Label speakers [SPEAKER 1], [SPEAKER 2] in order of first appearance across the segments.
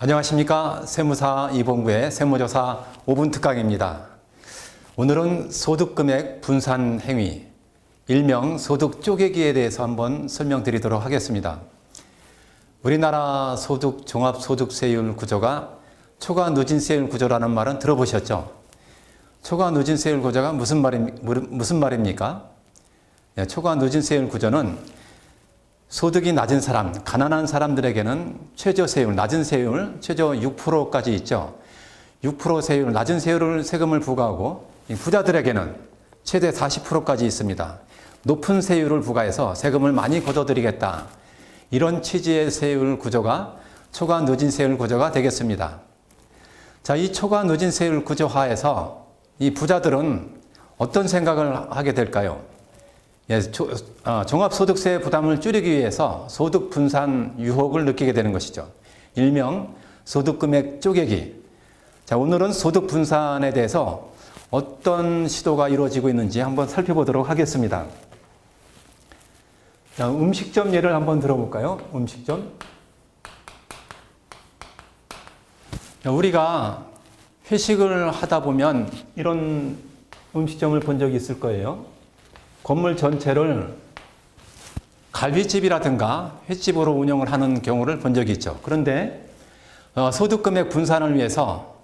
[SPEAKER 1] 안녕하십니까. 세무사 이봉구의 세무조사 5분 특강입니다. 오늘은 소득금액 분산 행위, 일명 소득 쪼개기에 대해서 한번 설명드리도록 하겠습니다. 우리나라 소득 종합소득세율 구조가 초과 누진세율 구조라는 말은 들어보셨죠? 초과 누진세율 구조가 무슨 말이, 무슨 말입니까? 예, 초과 누진세율 구조는 소득이 낮은 사람, 가난한 사람들에게는 최저 세율, 낮은 세율, 최저 6%까지 있죠. 6% 세율, 낮은 세율을 세금을 부과하고 부자들에게는 최대 40%까지 있습니다. 높은 세율을 부과해서 세금을 많이 걷어들이겠다. 이런 취지의 세율 구조가 초과 누진 세율 구조가 되겠습니다. 자, 이 초과 누진 세율 구조 하에서 이 부자들은 어떤 생각을 하게 될까요? 예, 조, 어, 종합소득세 부담을 줄이기 위해서 소득 분산 유혹을 느끼게 되는 것이죠. 일명 소득금액 쪼개기. 자, 오늘은 소득 분산에 대해서 어떤 시도가 이루어지고 있는지 한번 살펴보도록 하겠습니다. 자, 음식점 예를 한번 들어볼까요? 음식점. 자, 우리가 회식을 하다 보면 이런 음식점을 본 적이 있을 거예요. 건물 전체를 갈비집이라든가 횟집으로 운영을 하는 경우를 본 적이 있죠. 그런데 어, 소득금액 분산을 위해서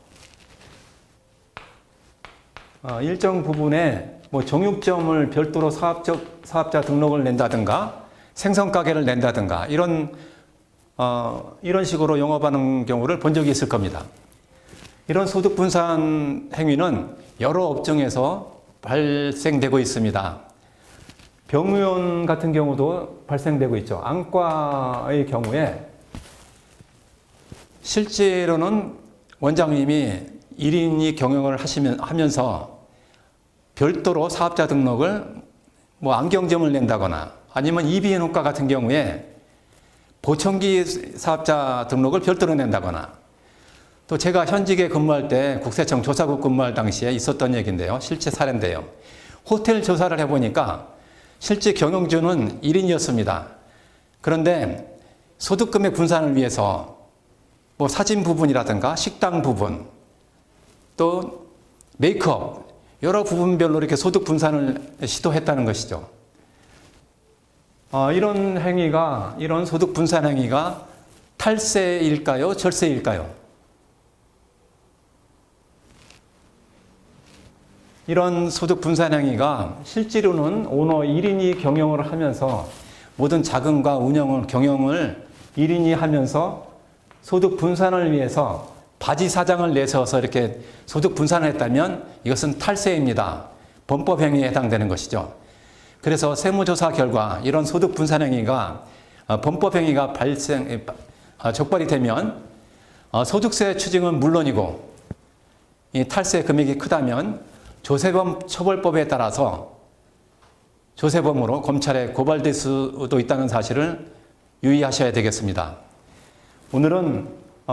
[SPEAKER 1] 어, 일정 부분에 뭐 정육점을 별도로 사업적 사업자 등록을 낸다든가 생선 가게를 낸다든가 이런 어, 이런 식으로 영업하는 경우를 본 적이 있을 겁니다. 이런 소득 분산 행위는 여러 업종에서 발생되고 있습니다. 병원 같은 경우도 발생되고 있죠. 안과의 경우에 실제로는 원장님이 1인이 경영을 하시면, 하면서 별도로 사업자 등록을 뭐 안경점을 낸다거나 아니면 이비인후과 같은 경우에 보청기 사업자 등록을 별도로 낸다거나 또 제가 현직에 근무할 때 국세청 조사국 근무할 당시에 있었던 얘기인데요. 실제 사례인데요. 호텔 조사를 해보니까 실제 경영주는 1인이었습니다. 그런데 소득금액 분산을 위해서 뭐 사진 부분이라든가 식당 부분 또 메이크업 여러 부분별로 이렇게 소득 분산을 시도했다는 것이죠. 어, 이런 행위가 이런 소득 분산 행위가 탈세일까요? 절세일까요? 이런 소득 분산 행위가 실제로는 오너 1인이 경영을 하면서 모든 자금과 운영을 경영을 1인이 하면서 소득 분산을 위해서 바지 사장을 내세워서 이렇게 소득 분산을 했다면 이것은 탈세입니다. 범법 행위에 해당되는 것이죠. 그래서 세무조사 결과 이런 소득 분산 행위가 어, 범법 행위가 발생 어, 적발이 되면 어, 소득세 추징은 물론이고 이 탈세 금액이 크다면 조세범 처벌법에 따라서 조세범으로 검찰에 고발될 수도 있다는 사실을 유의하셔야 되겠습니다. 오늘은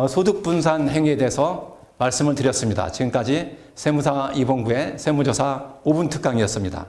[SPEAKER 1] 소득 분산 행위에 대해서 말씀을 드렸습니다. 지금까지 세무사 이봉구의 세무조사 5분 특강이었습니다.